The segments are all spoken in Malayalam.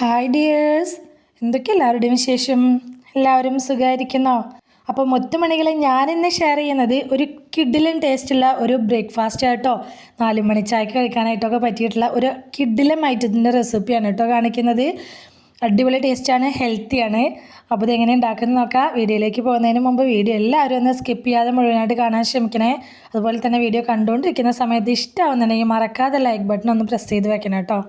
ഹായ് ഡിയേഴ്സ് എന്തൊക്കെ എല്ലാവരുടെയും വിശേഷം? എല്ലാവരും സുഖമായിരിക്കുന്നോ? അപ്പോൾ മുത്തുമണികളെ ഞാനിന്ന് ഷെയർ ചെയ്യുന്നത് ഒരു കിഡിലൻ ടേസ്റ്റുള്ള ഒരു ബ്രേക്ക്ഫാസ്റ്റ് ആയിട്ടോ നാല് മണി ചായക്ക് കഴിക്കാനായിട്ടൊക്കെ പറ്റിയിട്ടുള്ള ഒരു കിഡിലൻ ഐറ്റത്തിന്റെ റെസിപ്പിയാണ് കേട്ടോ കാണിക്കുന്നത്. അടിപൊളി ടേസ്റ്റാണ് ഹെൽത്തിയാണ് അപ്പോൾ ഇതെങ്ങനെ ഉണ്ടാക്കുന്നത് നോക്കാം. വീഡിയോയിലേക്ക് പോകുന്നതിന് മുമ്പ് വീഡിയോ എല്ലാവരും ഒന്ന് സ്കിപ്പ് ചെയ്യാതെ മുഴുവനായിട്ട് കാണാൻ ശ്രമിക്കണേ. അതുപോലെ തന്നെ വീഡിയോ കണ്ടുകൊണ്ടിരിക്കുന്ന സമയത്ത് ഇഷ്ടമാവുന്നുണ്ടെങ്കിൽ മറക്കാതെ ലൈക്ക് ബട്ടൺ ഒന്ന് പ്രസ് ചെയ്ത് വെക്കണം കേട്ടോ.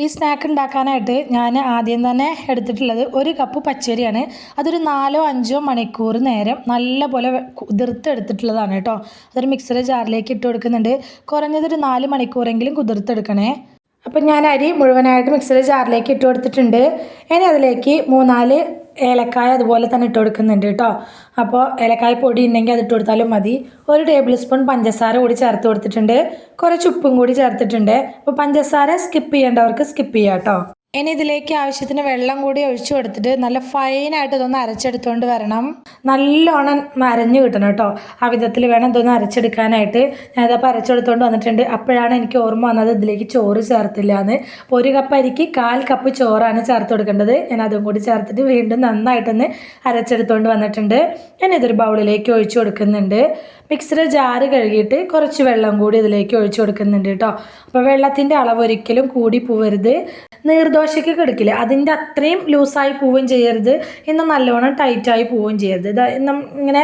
ഈ സ്നാക്ക് ഉണ്ടാക്കാനായിട്ട് ഞാൻ ആദ്യം തന്നെ എടുത്തിട്ടുള്ളത് ഒരു കപ്പ് പച്ചരിയാണ്. അതൊരു നാലോ അഞ്ചോ മണിക്കൂർ നേരം നല്ലപോലെ കുതിർത്തെടുത്തിട്ടുള്ളതാണ് കേട്ടോ. അതൊരു മിക്സറ് ജാറിലേക്ക് ഇട്ട് കൊടുക്കുന്നുണ്ട്. കുറഞ്ഞതൊരു നാല് മണിക്കൂറെങ്കിലും കുതിർത്തെടുക്കണേ. അപ്പം ഞാൻ അരി മുഴുവനായിട്ട് മിക്സറ് ജാറിലേക്ക് ഇട്ട് കൊടുത്തിട്ടുണ്ട്. ഇനി അതിലേക്ക് മൂന്നാൽ ഏലക്കായ അതുപോലെ തന്നെ ഇട്ട് കൊടുക്കുന്നുണ്ട് കേട്ടോ. അപ്പോൾ ഏലക്കായ പൊടി ഉണ്ടെങ്കിൽ അത് ഇട്ട് കൊടുത്താലും മതി. ഒരു ടേബിൾ സ്പൂൺ പഞ്ചസാര കൂടി ചേർത്ത് കൊടുത്തിട്ടുണ്ട്. കുറച്ച് ഉപ്പും കൂടി ചേർത്തിട്ടുണ്ട്. അപ്പോൾ പഞ്ചസാര സ്കിപ്പ് ചെയ്യേണ്ടവർക്ക് സ്കിപ്പ് ചെയ്യാം കേട്ടോ. ഇനി ഇതിലേക്ക് ആവശ്യത്തിന് വെള്ളം കൂടി ഒഴിച്ചു കൊടുത്തിട്ട് നല്ല ഫൈനായിട്ട് ഇതൊന്ന് അരച്ചെടുത്തുകൊണ്ട് വരണം. നല്ലോണം അരഞ്ഞു കിട്ടണം കേട്ടോ. ആ വിധത്തിൽ വേണം ഇതൊന്ന് അരച്ചെടുക്കാനായിട്ട്. ഞാൻ ഞാനിതപ്പോൾ അരച്ചെടുത്തുകൊണ്ട് വന്നിട്ടുണ്ട്. അപ്പോഴാണ് എനിക്ക് ഓർമ്മ വന്നത് ഇതിലേക്ക് ചോറ് ചേർത്തില്ല എന്ന് അപ്പോൾ ഒരു കപ്പ് അരിക്ക് കാൽ കപ്പ് ചോറാണ് ചേർത്ത് കൊടുക്കേണ്ടത്. ഞാൻ അതും കൂടി ചേർത്തിട്ട് വീണ്ടും നന്നായിട്ടൊന്ന് അരച്ചെടുത്തുകൊണ്ട് വന്നിട്ടുണ്ട്. ഞാൻ ഇതൊരു ബൗളിലേക്ക് ഒഴിച്ചു കൊടുക്കുന്നുണ്ട്. മിക്സിയുടെ ജാറ് കഴുകിയിട്ട് കുറച്ച് വെള്ളം കൂടി ഇതിലേക്ക് ഒഴിച്ചു കൊടുക്കുന്നുണ്ട് കേട്ടോ. അപ്പോൾ വെള്ളത്തിന്റെ അളവ് ഒരിക്കലും കൂടി പോവരുത്. നീർദോശയ്ക്ക് കിടക്കില്ല? അതിന്റെ അത്രയും ലൂസായി പോവുകയും ചെയ്യരുത്. എന്നാൽ നല്ലോണം ടൈറ്റായി പോവുകയും ചെയ്യരുത്. ഇതാ ഇങ്ങനെ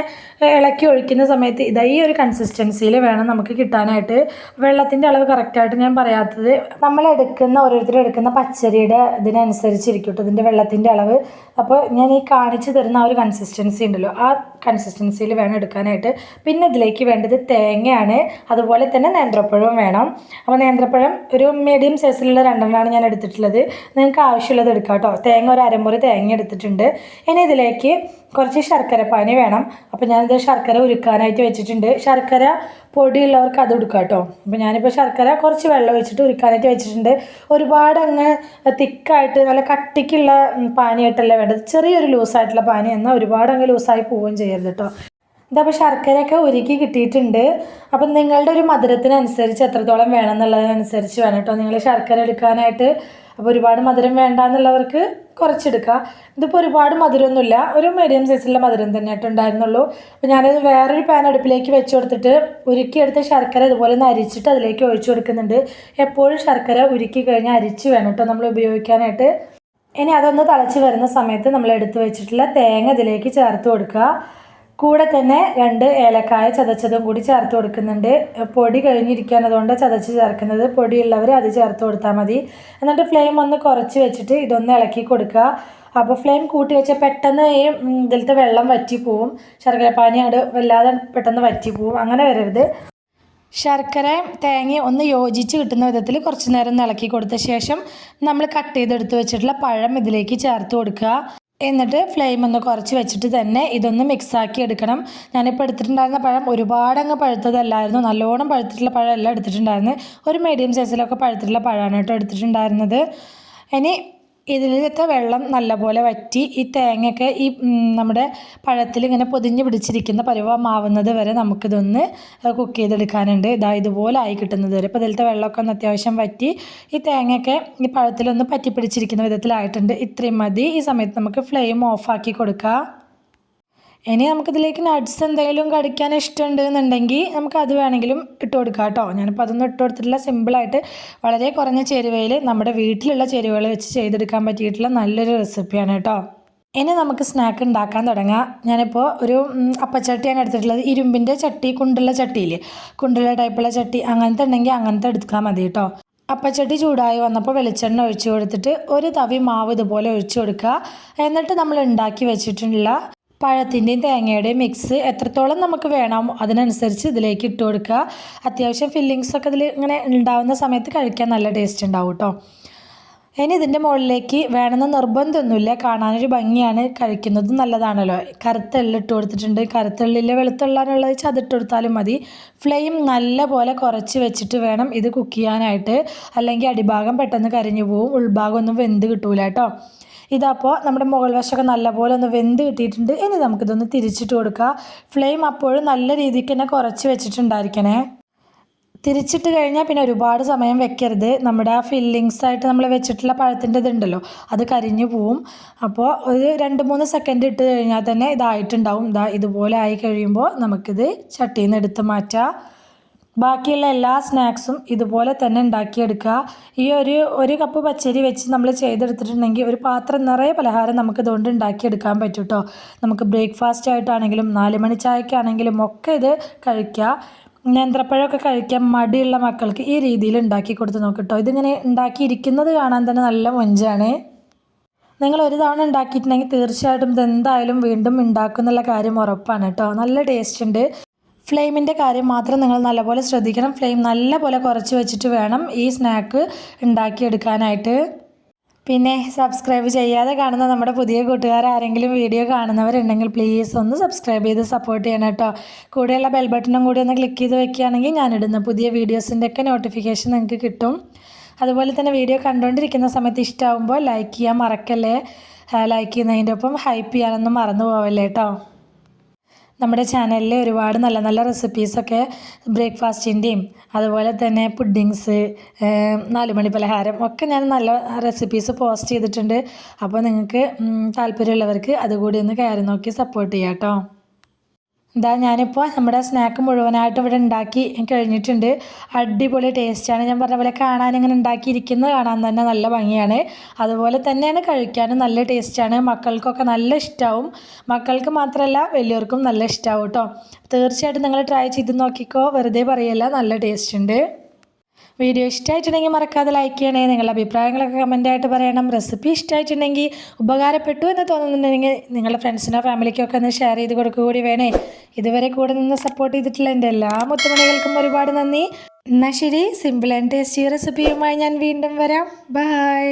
ഇളക്കി ഒഴിക്കുന്ന സമയത്ത് ഇതാ ഈ ഒരു കൺസിസ്റ്റൻസിയിൽ വേണം നമുക്ക് കിട്ടാനായിട്ട്. വെള്ളത്തിന്റെ അളവ് കറക്റ്റായിട്ട് ഞാൻ പറയാത്തത് നമ്മൾ എടുക്കുന്ന ഓരോരുത്തർ എടുക്കുന്ന പച്ചരിയുടെ ഇതിനനുസരിച്ചിരിക്കും ഇതിന്റെ വെള്ളത്തിന്റെ അളവ്. അപ്പോൾ ഞാൻ ഈ കാണിച്ചു തരുന്ന ആ ഒരു കൺസിസ്റ്റൻസി ഉണ്ടല്ലോ ആ കൺസിസ്റ്റൻസിയിൽ വേണം എടുക്കാനായിട്ട്. പിന്നെ ഇതിലേക്ക് വേണ്ടത് തേങ്ങയാണ്. അതുപോലെ തന്നെ നേന്ത്രപ്പഴവും വേണം. അപ്പോൾ നേന്ത്രപ്പഴം ഒരു മീഡിയം സൈസിലുള്ള രണ്ടെണ്ണമാണ് ഞാൻ എടുത്തിട്ടുള്ളത്. നിങ്ങൾക്ക് ആവശ്യമുള്ളത് എടുക്കാം കേട്ടോ. തേങ്ങ ഒരു അരമുറി തേങ്ങ എടുത്തിട്ടുണ്ട്. ഇനി ഇതിലേക്ക് കുറച്ച് ശർക്കര പാനി വേണം. അപ്പോൾ ഞാനിത് ശർക്കര ഉരുക്കാനായിട്ട് വെച്ചിട്ടുണ്ട്. ശർക്കര പൊടിയുള്ളവർക്ക് അത് എടുക്കാം കേട്ടോ. അപ്പോൾ ഞാനിപ്പോൾ ശർക്കര കുറച്ച് വെള്ളം ഒഴിച്ചിട്ട് ഉരുക്കാനായിട്ട് വെച്ചിട്ടുണ്ട്. ഒരുപാട് അങ്ങ് തിക്കായിട്ട് നല്ല കട്ടിക്കുള്ള പാനിയായിട്ടല്ലേ വേണ്ടത്. ചെറിയൊരു ലൂസായിട്ടുള്ള പാനി എന്നാൽ ഒരുപാട് അങ്ങ് ലൂസായി പോവുകയും ചെയ്യരുത് കേട്ടോ. ഇതപ്പോൾ ശർക്കരയൊക്കെ ഒരുക്കി കിട്ടിയിട്ടുണ്ട്. അപ്പം നിങ്ങളുടെ ഒരു മധുരത്തിനനുസരിച്ച് എത്രത്തോളം വേണം എന്നുള്ളതിനനുസരിച്ച് വേണം കേട്ടോ. നിങ്ങൾ ശർക്കര എടുക്കാനായിട്ട് അപ്പോൾ ഒരുപാട് മധുരം വേണ്ട എന്നുള്ളവർക്ക് കുറച്ചെടുക്കുക. ഇതിപ്പോൾ ഒരുപാട് മധുരമൊന്നുമില്ല. ഒരു മീഡിയം സൈസിലുള്ള മധുരം തന്നെ ആയിട്ട് ഉണ്ടായിരുന്നുള്ളൂ. അപ്പോൾ ഞാനത് വേറൊരു പാൻ അടുപ്പിലേക്ക് വെച്ച് കൊടുത്തിട്ട് ഉരുക്കിയെടുത്ത ശർക്കര ഇതുപോലെ ഒന്ന് അരിച്ചിട്ട് അതിലേക്ക് ഒഴിച്ചു കൊടുക്കുന്നുണ്ട്. എപ്പോഴും ശർക്കര ഉരുക്കി കഴിഞ്ഞാൽ അരിച്ച് വേണം കേട്ടോ നമ്മൾ ഉപയോഗിക്കാനായിട്ട്. ഇനി അതൊന്ന് തിളച്ച് വരുന്ന സമയത്ത് നമ്മൾ എടുത്തു വെച്ചിട്ടുള്ള തേങ്ങ ഇതിലേക്ക് ചേർത്ത് കൊടുക്കുക. കൂടെ തന്നെ രണ്ട് ഏലക്കായ ചതച്ചതും കൂടി ചേർത്ത് കൊടുക്കുന്നുണ്ട്. പൊടി കഴിഞ്ഞിരിക്കുന്നതുകൊണ്ട് ചതച്ച് ചേർക്കുന്നത് പൊടിയുള്ളവർ അത് ചേർത്ത് കൊടുത്താൽ മതി. എന്നിട്ട് ഫ്ലെയിം ഒന്ന് കുറച്ച് വെച്ചിട്ട് ഇതൊന്ന് ഇളക്കി കൊടുക്കുക. അപ്പോൾ ഫ്ലെയിം കൂട്ടി വെച്ചാൽ പെട്ടെന്ന് ഈ ഇതിലത്തെ വെള്ളം വറ്റി പോവും ശർക്കരപ്പാനി അങ്ങോട്ട് വല്ലാതെ പെട്ടെന്ന് വറ്റി പോവും അങ്ങനെ വരരുത്. ശർക്കര തേങ്ങയും ഒന്ന് യോജിച്ച് കിട്ടുന്ന വിധത്തിൽ കുറച്ച് നേരം ഇളക്കി കൊടുത്ത ശേഷം നമ്മൾ കട്ട് ചെയ്തെടുത്ത് വെച്ചിട്ടുള്ള പഴം ഇതിലേക്ക് ചേർത്ത് കൊടുക്കുക. എന്നിട്ട് ഫ്ലെയിം ഒന്ന് കുറച്ച് വെച്ചിട്ട് തന്നെ ഇതൊന്ന് മിക്സാക്കി എടുക്കണം. ഞാനിപ്പോൾ എടുത്തിട്ടുണ്ടായിരുന്ന പഴം ഒരുപാട് അങ്ങ് പഴുത്തതല്ലായിരുന്നു. നല്ലോണം പഴുത്തിട്ടുള്ള പഴം എല്ലാം എടുത്തിട്ടുണ്ടായിരുന്നു ഒരു മീഡിയം സൈസിലൊക്കെ പഴുത്തിട്ടുള്ള പഴമാണ് കേട്ടോ എടുത്തിട്ടുണ്ടായിരുന്നത്. ഇനി ഇതിലത്തെ വെള്ളം നല്ലപോലെ വറ്റി ഈ തേങ്ങയൊക്കെ ഈ നമ്മുടെ പഴത്തിൽ ഇങ്ങനെ പൊതിഞ്ഞ് പിടിച്ചിരിക്കുന്ന പരുവമാവുന്നത് വരെ നമുക്കിതൊന്ന് കുക്ക് ചെയ്തെടുക്കാനുണ്ട്. ഇതാ ഇതുപോലെ ആയി കിട്ടുന്നത് വരെ. അപ്പോൾ ഇതിലത്തെ വെള്ളമൊക്കെ ഒന്ന് അത്യാവശ്യം വറ്റി ഈ തേങ്ങയൊക്കെ ഈ പഴത്തിലൊന്ന് പറ്റി പിടിച്ചിരിക്കുന്ന വിധത്തിലായിട്ടുണ്ട്. ഇത്രയും മതി. ഈ സമയത്ത് നമുക്ക് ഫ്ലെയിം ഓഫാക്കി കൊടുക്കാം. ഇനി നമുക്കിതിലേക്ക് നട്ട്സ് എന്തെങ്കിലും കടിക്കാൻ ഇഷ്ടമുണ്ട് എന്നുണ്ടെങ്കിൽ നമുക്ക് അത് വേണമെങ്കിലും ഇട്ട് കൊടുക്കാം കേട്ടോ. ഞാനിപ്പോൾ അതൊന്നും ഇട്ട് കൊടുത്തിട്ടില്ല. സിമ്പിളായിട്ട് വളരെ കുറഞ്ഞ ചേരുവയിൽ നമ്മുടെ വീട്ടിലുള്ള ചേരുവകൾ വെച്ച് ചെയ്തെടുക്കാൻ പറ്റിയിട്ടുള്ള നല്ലൊരു റെസിപ്പിയാണ് കേട്ടോ. ഇനി നമുക്ക് സ്നാക്ക് ഉണ്ടാക്കാൻ തുടങ്ങാം. ഞാനിപ്പോൾ ഒരു അപ്പച്ചട്ടിയാണ് എടുത്തിട്ടുള്ളത്. ഇരുമ്പിന്റെ ചട്ടി കുണ്ടുള്ള ചട്ടിയിൽ കുണ്ടുള്ള ടൈപ്പുള്ള ചട്ടി. അങ്ങനത്തെ ഉണ്ടെങ്കിൽ അങ്ങനത്തെ എടുക്കാൻ മതി കേട്ടോ. അപ്പച്ചട്ടി ചൂടായി വന്നപ്പോൾ വെളിച്ചെണ്ണ ഒഴിച്ചു കൊടുത്തിട്ട് ഒരു തവി മാവ് ഇതുപോലെ ഒഴിച്ചു കൊടുക്കുക. എന്നിട്ട് നമ്മൾ ഉണ്ടാക്കി വെച്ചിട്ടുള്ള പഴത്തിന്റെയും തേങ്ങയുടെയും മിക്സ് എത്രത്തോളം നമുക്ക് വേണം അതിനനുസരിച്ച് ഇതിലേക്ക് ഇട്ട് കൊടുക്കുക. അത്യാവശ്യം ഫില്ലിങ്സൊക്കെ ഇതിൽ ഇങ്ങനെ ഉണ്ടാവുന്ന സമയത്ത് കഴിക്കാൻ നല്ല ടേസ്റ്റ് ഉണ്ടാവും കേട്ടോ ഇനി ഇതിന്റെ മുകളിലേക്ക് വേണമെന്ന് നിർബന്ധമൊന്നുമില്ല. കാണാനൊരു ഭംഗിയാണ്. കഴിക്കുന്നത് നല്ലതാണല്ലോ. കറുത്തെള്ളി ഇട്ട് കൊടുത്തിട്ടുണ്ട്. കറുത്തെള്ളിയിലെ വെളുത്തുള്ളാനുള്ളത് വെച്ചാൽ അതിട്ട് കൊടുത്താലും മതി. ഫ്ലെയിം നല്ല പോലെ കുറച്ച് വെച്ചിട്ട് വേണം ഇത് കുക്ക് ചെയ്യാനായിട്ട്. അല്ലെങ്കിൽ അടിഭാഗം പെട്ടെന്ന് കരിഞ്ഞു പോവും. ഉൾഭാഗം ഒന്നും വെന്ത് കിട്ടൂല കേട്ടോ ഇതപ്പോൾ നമ്മുടെ മുകൾ വശമൊക്കെ നല്ലപോലെ ഒന്ന് വെന്ത് കിട്ടിയിട്ടുണ്ട്. ഇനി നമുക്കിതൊന്ന് തിരിച്ചിട്ട് കൊടുക്കുക ഫ്ലെയിം അപ്പോഴും നല്ല രീതിക്ക് തന്നെ കുറച്ച് വെച്ചിട്ടുണ്ടായിരിക്കണേ. തിരിച്ചിട്ട് കഴിഞ്ഞാൽ പിന്നെ ഒരുപാട് സമയം വെക്കരുത്. നമ്മുടെ ആ ഫില്ലിങ്സ് ആയിട്ട് നമ്മൾ വെച്ചിട്ടുള്ള പഴത്തിന്റെ ഇതുണ്ടല്ലോ അത് കരിഞ്ഞു പോവും. അപ്പോൾ ഒരു രണ്ട് മൂന്ന് സെക്കൻഡ് ഇട്ട് കഴിഞ്ഞാൽ തന്നെ ഇതായിട്ടുണ്ടാവും. ഇതാ ഇതുപോലെ ആയി കഴിയുമ്പോൾ നമുക്കിത് ചട്ടിയിൽ നിന്ന് എടുത്ത് മാറ്റാം. ബാക്കിയുള്ള എല്ലാ സ്നാക്സും ഇതുപോലെ തന്നെ ഉണ്ടാക്കിയെടുക്കുക. ഈ ഒരു ഒരു കപ്പ് പച്ചരി വെച്ച് നമ്മൾ ചെയ്തെടുത്തിട്ടുണ്ടെങ്കിൽ ഒരു പാത്രം നിറയെ പലഹാരം നമുക്ക് ഇതുകൊണ്ട് ഉണ്ടാക്കിയെടുക്കാൻ പറ്റും കേട്ടോ നമുക്ക് ബ്രേക്ക്ഫാസ്റ്റ് ആയിട്ടാണെങ്കിലും നാല് മണി ചായക്കാണെങ്കിലും ഒക്കെ ഇത് കഴിക്കുക. നേന്ത്രപ്പഴമൊക്കെ കഴിക്കാൻ മടിയുള്ള മക്കൾക്ക് ഈ രീതിയിൽ ഉണ്ടാക്കി കൊടുത്ത് നോക്കട്ടോ ഇതിങ്ങനെ ഉണ്ടാക്കിയിരിക്കുന്നത് കാണാൻ തന്നെ നല്ല മൊഞ്ചാണ്. നിങ്ങൾ ഒരു തവണ ഉണ്ടാക്കിയിട്ടുണ്ടെങ്കിൽ തീർച്ചയായിട്ടും ഇതെന്തായാലും വീണ്ടും ഉണ്ടാക്കും ഉണ്ടാക്കുന്നുള്ള കാര്യം ഉറപ്പാണ് കേട്ടോ നല്ല ടേസ്റ്റ് ഉണ്ട്. ഫ്ലെയിമിന്റെ കാര്യം മാത്രം നിങ്ങൾ നല്ലപോലെ ശ്രദ്ധിക്കണം. ഫ്ലെയിം നല്ലപോലെ കുറച്ച് വെച്ചിട്ട് വേണം ഈ സ്നാക്ക് ഉണ്ടാക്കിയെടുക്കാനായിട്ട്. പിന്നെ സബ്സ്ക്രൈബ് ചെയ്യാതെ കാണുന്ന നമ്മുടെ പുതിയ കൂട്ടുകാർ ആരെങ്കിലും വീഡിയോ കാണുന്നവരുണ്ടെങ്കിൽ പ്ലീസ് ഒന്ന് സബ്സ്ക്രൈബ് ചെയ്ത് സപ്പോർട്ട് ചെയ്യണം കേട്ടോ. കൂടെയുള്ള ബെൽ ബട്ടണും കൂടി ഒന്ന് ക്ലിക്ക് ചെയ്ത് വെക്കുകയാണെങ്കിൽ ഞാനിടുന്ന പുതിയ വീഡിയോസിന്റെ ഒക്കെ നോട്ടിഫിക്കേഷൻ നിങ്ങൾക്ക് കിട്ടും. അതുപോലെ തന്നെ വീഡിയോ കണ്ടുകൊണ്ടിരിക്കുന്ന സമയത്ത് ഇഷ്ടമാകുമ്പോൾ ലൈക്ക് ചെയ്യാൻ മറക്കല്ലേ? ലൈക്ക് ചെയ്യുന്നതിന്റെ ഒപ്പം ഹൈപ്പ് ചെയ്യാനൊന്നും മറന്നു പോവല്ലേ കേട്ടോ? നമ്മുടെ ചാനലിൽ ഒരുപാട് നല്ല നല്ല റെസിപ്പീസൊക്കെ ബ്രേക്ക്ഫാസ്റ്റിന്റെയും അതുപോലെ തന്നെ പുഡിങ്സ് നാലുമണി പലഹാരം ഒക്കെ ഞാൻ നല്ല റെസിപ്പീസ് പോസ്റ്റ് ചെയ്തിട്ടുണ്ട്. അപ്പോൾ നിങ്ങൾക്ക് താല്പര്യമുള്ളവർക്ക് അതുകൂടി ഒന്ന് കയറി നോക്കി സപ്പോർട്ട് ചെയ്യാം കേട്ടോ ഇതാ ഞാനിപ്പോൾ നമ്മുടെ സ്നാക്ക് മുഴുവനായിട്ട് ഇവിടെ ഉണ്ടാക്കി കഴിഞ്ഞിട്ടുണ്ട്. അടിപൊളി ടേസ്റ്റാണ് ഞാൻ പറഞ്ഞ പോലെ കാണാൻ ഇങ്ങനെ ഉണ്ടാക്കിയിരിക്കുന്നത് കാണാൻ തന്നെ നല്ല ഭംഗിയാണ്. അതുപോലെ തന്നെയാണ് കഴിക്കാനും നല്ല ടേസ്റ്റാണ് മക്കൾക്കൊക്കെ നല്ല ഇഷ്ടമാവും മക്കൾക്ക് മാത്രമല്ല വലിയവർക്കും നല്ല ഇഷ്ടമാവും കേട്ടോ തീർച്ചയായിട്ടും നിങ്ങൾ ട്രൈ ചെയ്ത് നോക്കിക്കോ. വെറുതെ പറയല്ല നല്ല ടേസ്റ്റ് ഉണ്ട്. വീഡിയോ ഇഷ്ടമായിട്ടുണ്ടെങ്കിൽ മറക്കാതെ ലൈക്ക് ചെയ്യണേ. നിങ്ങളുടെ അഭിപ്രായങ്ങളൊക്കെ കമന്റായിട്ട് പറയണം. റെസിപ്പി ഇഷ്ടമായിട്ടുണ്ടെങ്കിൽ ഉപകാരപ്പെട്ടു എന്ന് തോന്നുന്നുണ്ടെങ്കിൽ നിങ്ങളുടെ ഫ്രണ്ട്സിനോ ഫാമിലിക്കോ ഒക്കെ ഒന്ന് ഷെയർ ചെയ്ത് കൊടുക്കുക കൂടി വേണേ. ഇതുവരെ കൂടെ നിന്ന് സപ്പോർട്ട് ചെയ്തിട്ടുള്ള എന്റെ എല്ലാ മുത്തുമണികൾക്കും ഒരുപാട് നന്ദി. എന്നാൽ ശരി സിമ്പിൾ ആൻഡ് ടേസ്റ്റി റെസിപ്പിയുമായി ഞാൻ വീണ്ടും വരാം. ബൈ